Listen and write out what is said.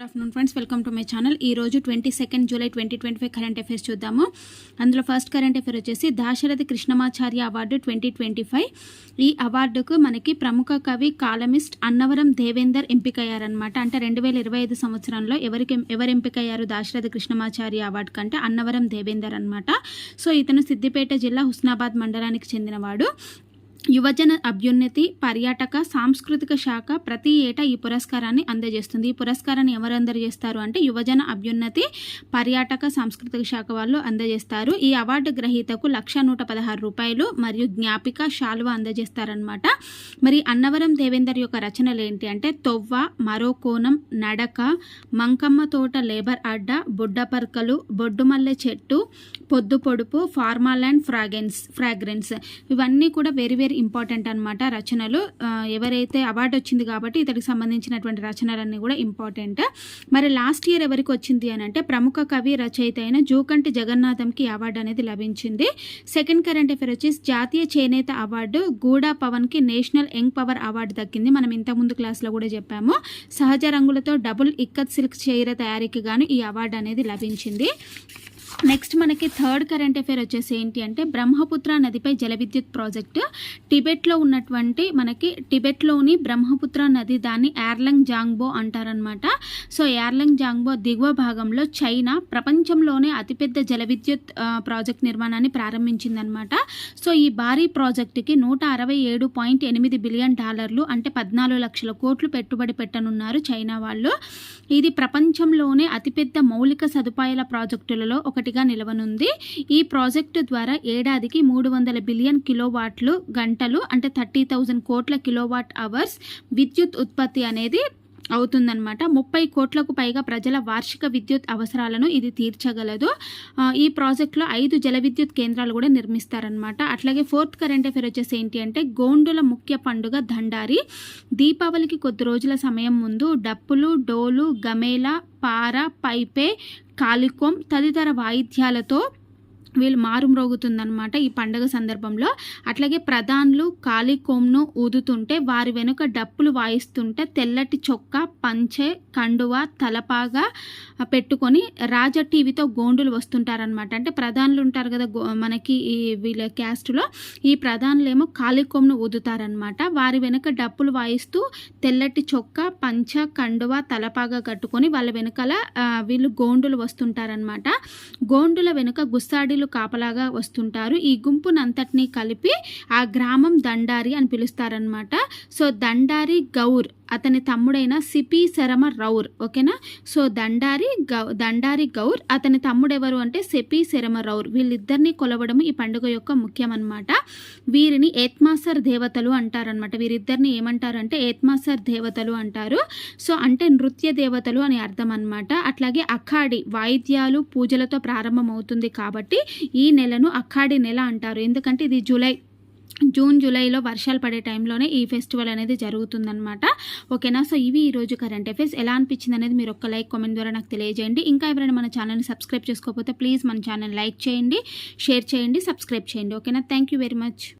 Good afternoon friends welcome to my channel ఈ రోజు twenty second July twenty twenty five current affairs చూద్దాము. అందులో first current affair వచ్చేసి Dasarathi Krishnamacharya award twenty twenty five ఈ అవార్డుకు మనకి ప్రముఖ కవి కాలమిస్ట్ అన్నవరం దేవేందర్ ఎంపికయ్యారనమాట అంటే రెండు వేల ఇరవై ఐదు సంవత్సరంలో ఎవరికి ఎవరు ఎంపికయ్యారు దాశరథి కృష్ణమాచార్య అవార్డు కంటే అన్నవరం దేవేందర్ అనమాట సో ఇతను సిద్దిపేట జిల్లా హుస్నాబాద్ మండలానికి చెందినవాడు. యువజన అభ్యున్నతి పర్యాటక సాంస్కృతిక శాఖ ప్రతి ఏటా ఈ పురస్కారాన్ని అందజేస్తుంది. ఈ పురస్కారాన్ని ఎవరు అందజేస్తారు అంటే యువజన అభ్యున్నతి పర్యాటక సాంస్కృతిక శాఖ వాళ్ళు అందజేస్తారు. ఈ అవార్డు గ్రహీతకు లక్ష నూట పదహారు రూపాయలు మరియు జ్ఞాపిక శాలువ అందజేస్తారనమాట మరి అన్నవరం దేవేందర్ యొక్క రచనలు ఏంటి అంటే తొవ్వ మరో కోణం నడక మంకమ్మ తోట లేబర్ అడ్డ బుడ్డపర్కలు బొడ్డుమల్లె చెట్టు పొద్దు పొడుపు ఫార్మాలాండ్ ఫ్రాగెన్స్ ఫ్రాగ్రెన్స్. ఇవన్నీ కూడా వేరు వేరు ఇంపార్టెంట్ అనమాట రచనలు. ఎవరైతే అవార్డు వచ్చింది కాబట్టి ఇతడికి సంబంధించినటువంటి రచనలన్నీ కూడా ఇంపార్టెంట్ మరి లాస్ట్ ఇయర్ ఎవరికి వచ్చింది అని అంటే ప్రముఖ కవి రచయిత అయిన జూకంటి జగన్నాథంకి అవార్డు అనేది లభించింది. సెకండ్ కరెంట్ అఫేర్ వచ్చేసి జాతీయ చేనేత అవార్డు గూడా పవన్కి నేషనల్ యంగ్ పవర్ అవార్డు దక్కింది. మనం ఇంతకుముందు క్లాస్లో కూడా చెప్పాము. సహజ రంగులతో డబుల్ ఇక్కత్ సిల్క్ చీర తయారీకి గాను ఈ అవార్డు అనేది లభించింది. నెక్స్ట్ మనకి థర్డ్ కరెంట్ అఫేర్ వచ్చేసి ఏంటి అంటే బ్రహ్మపుత్ర నదిపై జల విద్యుత్ ప్రాజెక్టు టిబెట్లో ఉన్నటువంటి మనకి టిబెట్లోని బ్రహ్మపుత్ర నది దాన్ని ఎర్లంగ్ జాంగ్బో అంటారనమాట సో ఎర్లంగ్ జాంగ్బో దిగువ భాగంలో చైనా ప్రపంచంలోనే అతిపెద్ద జల విద్యుత్ ప్రాజెక్ట్ నిర్మాణాన్ని ప్రారంభించిందనమాట సో ఈ భారీ ప్రాజెక్టుకి నూట అరవై ఏడు పాయింట్ ఎనిమిది బిలియన్ డాలర్లు అంటే పద్నాలుగు లక్షల కోట్లు పెట్టుబడి పెట్టనున్నారు చైనా వాళ్ళు. ఇది ప్రపంచంలోనే అతిపెద్ద మౌలిక సదుపాయాల ప్రాజెక్టులలో ఒకటి ఒకటిగా నిలవనుంది. ఈ ప్రాజెక్టు ద్వారా ఏడాదికి మూడు వందల బిలియన్ కిలోవాట్లు గంటలు అంటే థర్టీ థౌజండ్ కోట్ల కిలోవాట్ అవర్స్ విద్యుత్ ఉత్పత్తి అనేది అవుతుందన్నమాట. ముప్పై కోట్లకు పైగా ప్రజల వార్షిక విద్యుత్ అవసరాలను ఇది తీర్చగలదు. ఈ ప్రాజెక్టులో ఐదు జల విద్యుత్ కేంద్రాలు కూడా నిర్మిస్తారనమాట అట్లాగే ఫోర్త్ కరెంట్ అఫేర్ వచ్చేసి ఏంటి అంటే గోండుల ముఖ్య పండుగ దండారి. దీపావళికి కొద్ది రోజుల సమయం ముందు డప్పులు డోలు గమేల పార పైపే కాలికోం తదితర వాయిద్యాలతో వీళ్ళు మారుమ్రోగుతుందనమాట ఈ పండగ సందర్భంలో. అట్లాగే ప్రధాన్లు కాలికోమ్ను ఊదుతుంటే వారి వెనుక డప్పులు వాయిస్తుంటే తెల్లటి చొక్క పంచె కండువ తలపాగా పెట్టుకొని రాజ టీవీతో గోండులు వస్తుంటారనమాట అంటే ప్రధానులు ఉంటారు కదా గో- మనకి ఈ వీళ్ళ క్యాస్ట్లో. ఈ ప్రధానులేమో కాలికోమ్ను ఊదుతారనమాట వారి వెనుక డప్పులు వాయిస్తూ తెల్లటి చొక్కా పంచ కండువ తలపాగా కట్టుకొని వాళ్ళ వెనకాల వీళ్ళు గోండులు వస్తుంటారనమాట గోండుల వెనుక గుస్సాడి గుస్సాడీలు కాపలాగా వస్తుంటారు. ఈ గుంపునంతటినీ కలిపి ఆ గ్రామం దండారి అని పిలుస్తారనమాట సో దండారి గౌర్ అతని తమ్ముడైన సిపి శరమ రౌర్ ఓకేనా? సో దండారి గౌ దండారి గౌర్ అతని తమ్ముడెవరు అంటే సెపి శరమ రౌర్. వీళ్ళిద్దరిని కొలవడం ఈ పండుగ యొక్క ముఖ్యమన్నమాట. వీరిని ఏత్మాసర్ దేవతలు అంటారనమాట వీరిద్దరిని ఏమంటారు అంటే ఏత్మాసర్ దేవతలు అంటారు. సో అంటే నృత్య దేవతలు అని అర్థం అనమాట అట్లాగే అఖాడి వాయిద్యాలు పూజలతో ప్రారంభమవుతుంది కాబట్టి ఈ నెలను అఖాడి నెల అంటారు. ఎందుకంటే ఇది జూలై జూన్ జూలైలో వర్షాలు పడే టైంలోనే ఈ ఫెస్టివల్ అనేది జరుగుతుందనమాట ఓకేనా? సో ఇవి ఈ రోజు కరెంట్ అఫైర్స్ ఎలా అనిపించింది అనేది మీరు ఒక్క లైక్ కామెంట్ ద్వారా నాకు తెలియజేయండి. ఇంకా ఎవరైనా మన ఛానల్ని సబ్స్క్రైబ్ చేసుకోకపోతే ప్లీజ్ మన ఛానల్ లైక్ చేయండి షేర్ చేయండి సబ్స్క్రైబ్ చేయండి. ఓకేనా? Thank you very much